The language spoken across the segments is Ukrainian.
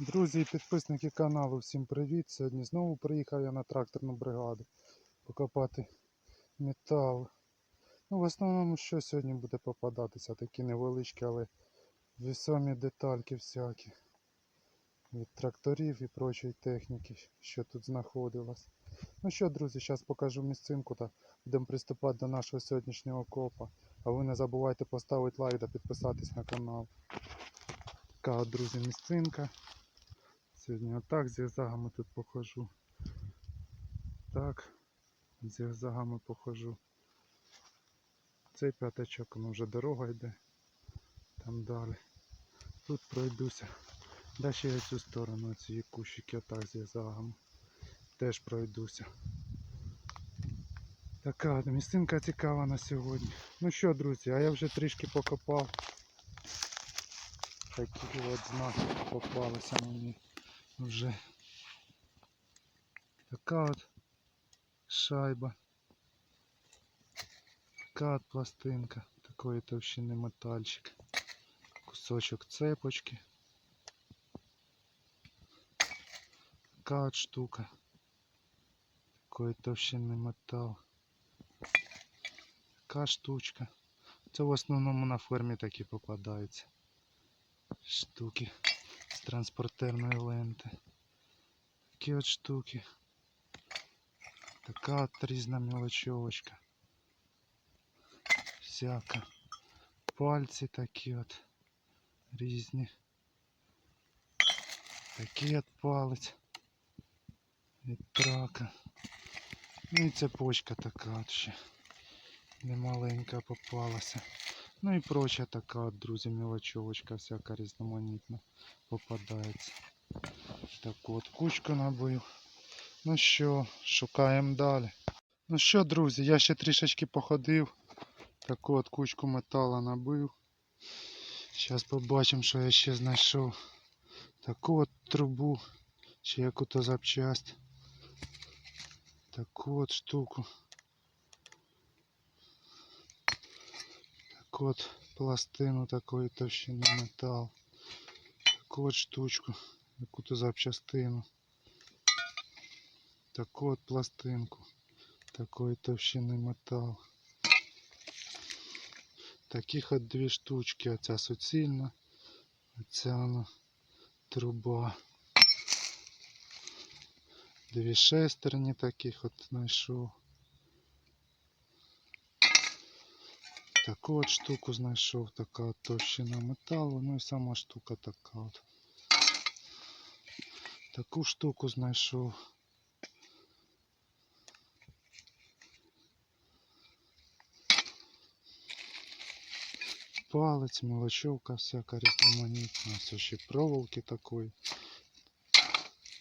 Друзі і підписники каналу, всім привіт! Сьогодні знову приїхав я на тракторну бригаду покопати метал. Ну, в основному, що сьогодні буде попадатися, такі невеличкі, але весомі детальки всякі від тракторів і прочої техніки, що тут знаходилось. Ну що, друзі, зараз покажу місцинку та будемо приступати до нашого сьогоднішнього копа. А ви не забувайте поставити лайк та підписатись на канал. Така, друзі, місцинка. Сьогодні отак зігзагами тут похожу. Так, зігзагами похожу. Цей п'ятачок, ну вже дорога йде. Там далі. Тут пройдуся. Далі я цю сторону, ці кущики отак зігзагами. Теж пройдуся. Така місцинка цікава на сьогодні. Ну що, друзі, а я вже трішки покопав. Такі от знаки попалися мені вже. Така от шайба. Така от пластинка. Такої товщини метальчик. Кусочок цепочки. Така от штука. Такої товщини метал. Така штучка. Це в основному на фермі такі попадаються. Штуки транспортерної ленти. Такі от штуки. Така от різна мелочовочка. Всяка. Пальці такі от різні. Такий от палець від трака. Ну і цепочка така от ще. Немаленька попалася. Ну і проча така друзі, мелочовочка всяка різноманітна попадається. Так от, кучку набив. Ну що, шукаємо далі. Ну що, друзі, я ще трішечки походив. Таку от кучку металу набив. Зараз побачимо, що я ще знайшов. Таку от трубу, чи яку-то запчасть. Таку от штуку. Таку от пластину такої товщини метал. Таку от штучку, яку-то запчастину. Таку от пластинку такої товщини метал. Таких от дві штучки. Оця суцільна, оця вона труба. Дві шестерні таких от знайшов. Таку от штуку знайшов, така товщина металу, ну і сама штука така от. Таку штуку знайшов. Палець, мелочевка всяка різноманітна. Ось ще проволоки такої.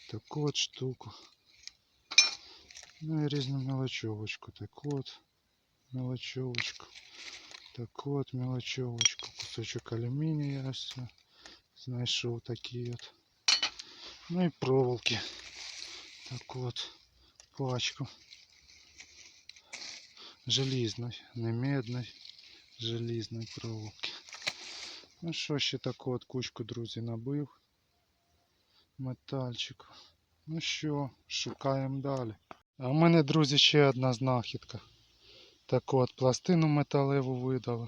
Таку от штуку. Ну і різну мелочевочку. Таку от мелочевочку. Таку от мелочевочку. Кусочок алюмінія ось знайшов такий от. Ну і проволоки. Таку от пачку. Желізної, не медної, желізної проволоки. Ну що, ще таку от кучку, друзі, набив. Метальчику. Ну що, шукаємо далі. А в мене, друзі, ще одна знахідка. Таку от пластину металеву видала.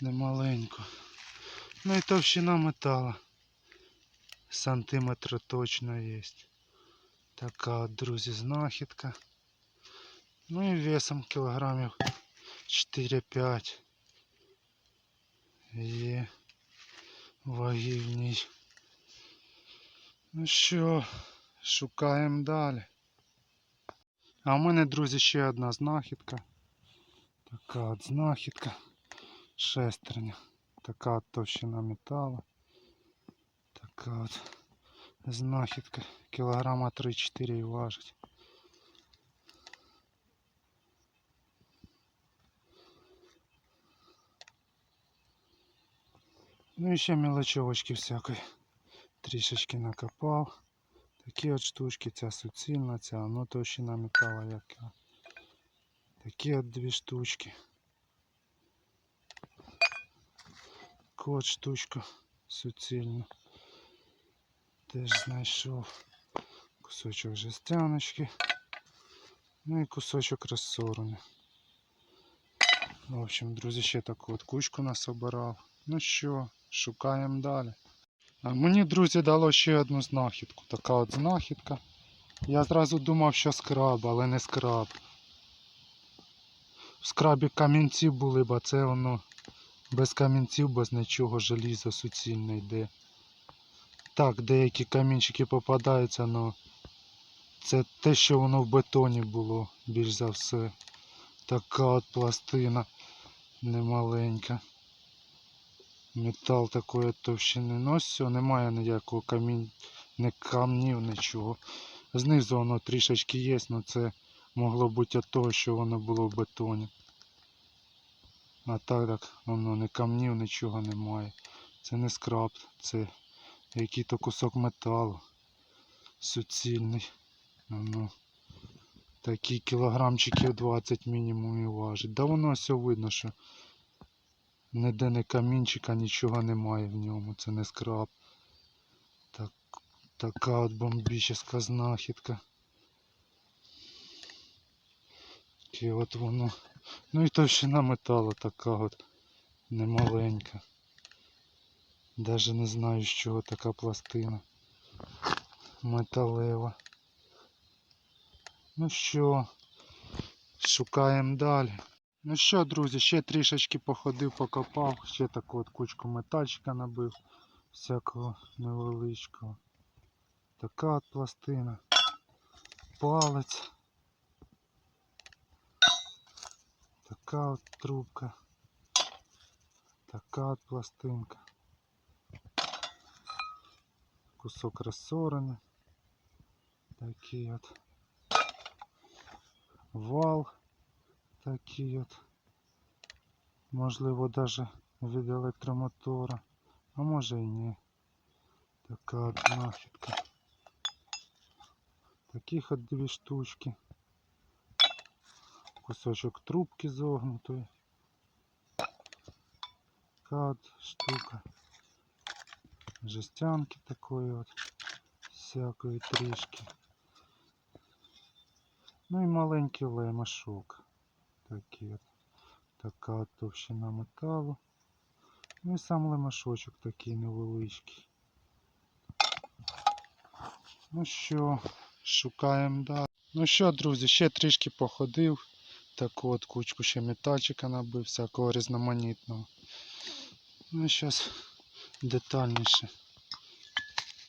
Немаленьку. Ну і товщина метала. Сантиметр точно є. Така от, друзі, знахідка. Ну і весом кілограмів 4-5. Є ваги. Ну що, шукаємо далі. А в мене, друзі, ще одна знахідка. Така от знахідка. Шестерня. Така от товщина металу. Така от знахідка. Кілограма 3-4 і важить. Ну і ще мелочевочки всякої. Трішечки накопав. Такі от штучки, ця суцільна, ця, ну товщина металу яка. Такі от дві штучки. Таку от штучку суцільну. Теж знайшов кусочок жестяночки. Ну і кусочок розсору. В общем, друзі, ще таку от кучку насобирав. Ну що, шукаємо далі. А мені, друзі, дало ще одну знахідку. Така от знахідка. Я зразу думав, що скраб, але не скраб. Скрабі камінці були, бо це воно без камінців, без нічого желізо суцільне йде. Так, деякі камінчики попадаються, але це те, що воно в бетоні було, більш за все. Така от пластина немаленька. Метал такої товщини. Ну все, немає ніякого камінь, не камнів, нічого. Знизу воно трішечки є, але це могло бути від того, що воно було в бетоні. А так так воно не камнів, нічого немає. Це не скраб, це який-то кусок металу суцільний. Воно такі кілограмчиків 20 мінімум і важить. Да воно все видно, що ніде не камінчика, нічого немає в ньому. Це не скраб. Так, така от бомбічна знахідка. Таке от воно. Ну і товщина металу така от немаленька. Даже не знаю, з чого така пластина. Металева. Ну що, шукаємо далі. Ну що, друзі, ще трішечки походив, покопав, ще таку от кучку метальчика набив, всякого невеличкого. Така от пластина. Палець. Така от трубка. Така от пластинка. Кусок розсорений. Такий от. Вал такий от. Можливо, даже від електромотора. А може і ні. Така от знахідка. Таких от дві штучки. Кусочок трубки зогнутої. Така от штука. Жестянки такої от. Всякої трішки. Ну і маленький лемешок. Такий от. Така товщина металу. Ну і сам лемешочок такий невеличкий. Ну що, шукаємо далі. Ну що, друзі, ще трішки походив. Таку от кучку ще метальчика набив, всякого різноманітного. Ну і зараз детальніше.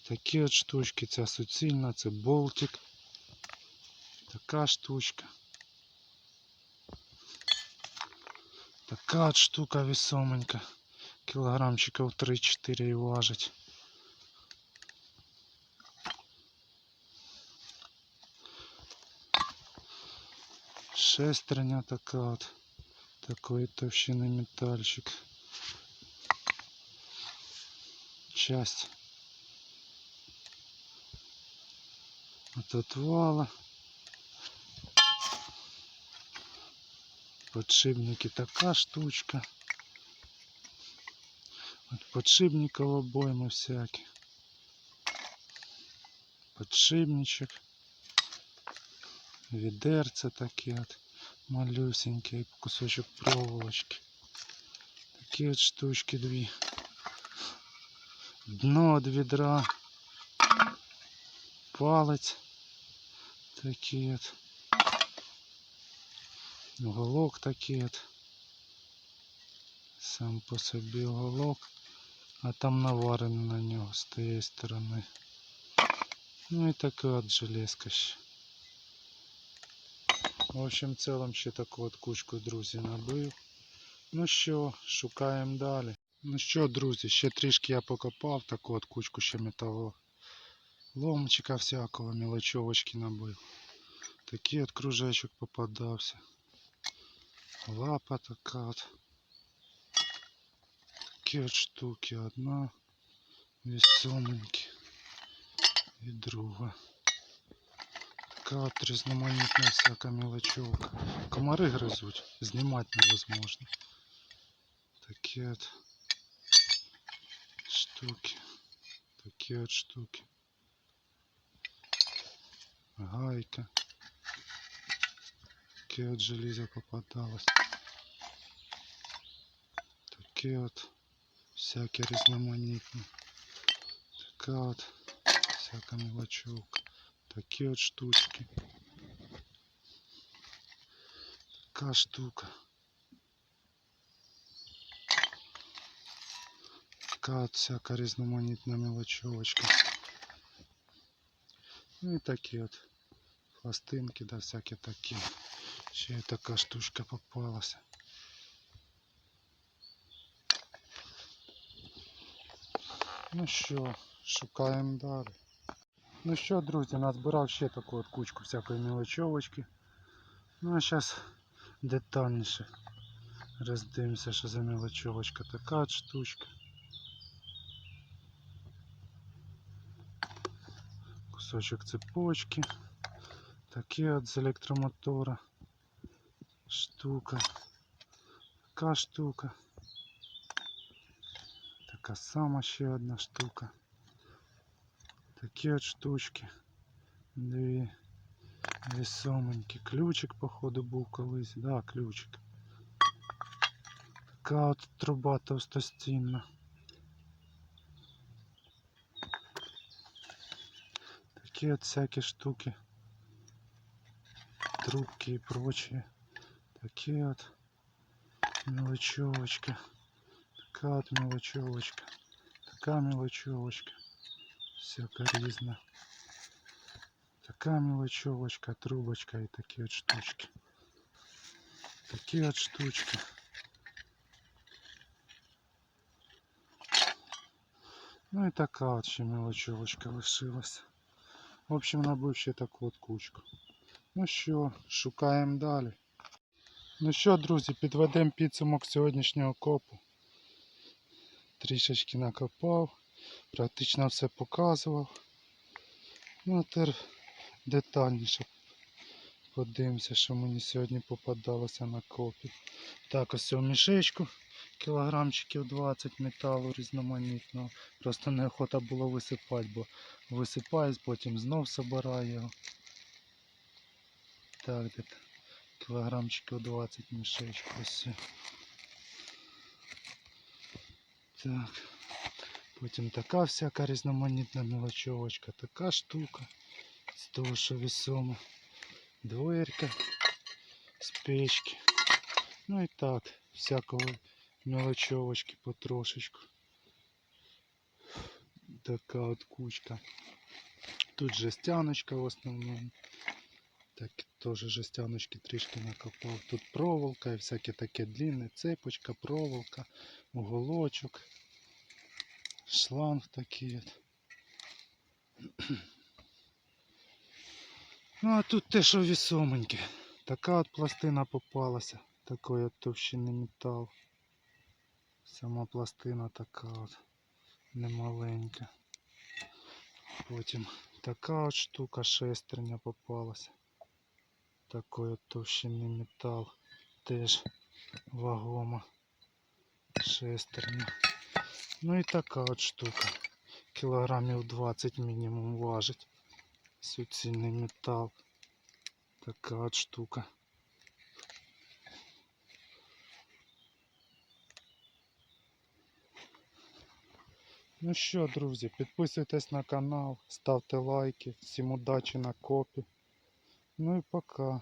Такі от штучки, ця суцільна, це болтик. Така штучка. Така от штука весоменька. Кілограмчиків 3-4 і важить. Шестерня така от. Такої товщини метальчик. Часть от отвала. Подшипники така штучка. От подшипников обоймы всякие. Подшипничек. Відерце такі от малюсенькі, кусочок проволочки. Такі от штучки дві. Дно від відра. Палець. Такий от. Уголок такий от. Сам по собі уголок. А там наварене на нього з тієї сторони. Ну і така от железка ще. В общем, в ще таку от кучку, друзі, набив. Ну що, шукаємо далі. Ну що, друзі, ще трішки я покопав, таку от кучку ще металу. Ломчика всякого, мелочовочки набив. Такий от кружечок попадався. Лапа така от. Такі от штуки. Одна весоменькі і друга. Така от різноманітна всяка мелочовка. Комари гризуть, знімати невозможно. Такі от штуки. Такі от штуки. гайка. Таке от желізо попадалось. Таке от всяке різноманітне. Така от всяка мелочевка. Такі от штучки. Така штука. Така от всяка різноманітна мелочевочка. Ну і такі от пластинки, да всякі такі. Ще й така штучка попалася. Ну що, шукаємо далі. Ну що, друзі, назбирав ще таку от кучку всякої мелочовочки. Ну а зараз детальніше роздивимося, що за мелочовочка. Така штучка. Кусочок цепочки. Такі от з електромотора. Штука. Така штука. Така сама ще одна штука. Такі от штучки. Дві. Дві сомоньки. Ключик, походу, був колись. Да, ключик. Така от труба товстостінна. Такі от всякі штуки. Трубки и прочее. Такие вот мелочевочка. Такая вот мелочевочка. Такая мелочевочка. Всяка різна. Така мелочевочка, трубочка і такі от штучки. Такі от штучки. Ну і така от ще мелочевочка лишилась. В общем, набив ще таку от кучку. Ну що, шукаємо далі. Ну що, друзі, підведемо підсумок сьогоднішнього копу. Трішечки накопав, практично все показував. Ну, а тепер детальніше подивимося, що мені сьогодні попадалося на копі. Так, ось цього мішечку, кілограмчиків 20 металу різноманітного. Просто неохота було висипати, бо висипаюсь, потім знов собираю його. Так, де кілограмчиків 20 мішечку. Ось. Так. Потім така всяка різноманітна мелочовочка, така штука. З того, що весомо. Дверка з печки. Ну і так, всякого мелочовочки потрошечку. Така от кучка. Тут жестяночка в основному. Так, теж жестяночки трішки накопав. Тут проволока і всяке таке длинне, цепочка, проволока, уголочок, шланг такий. от. Ну а тут те, що вісоменьке. Така от пластина попалася, такої от товщини метал. Сама пластина така от немаленька. Потім така от штука шестерня попалася. Такої от товщини метал. Теж вагома шестерня. Ну і така от штука. Кілограмів 20 мінімум важить. Суцільний метал. Така от штука. Ну що, друзі, підписуйтесь на канал, ставте лайки. Всім удачі на копі. Ну і пока.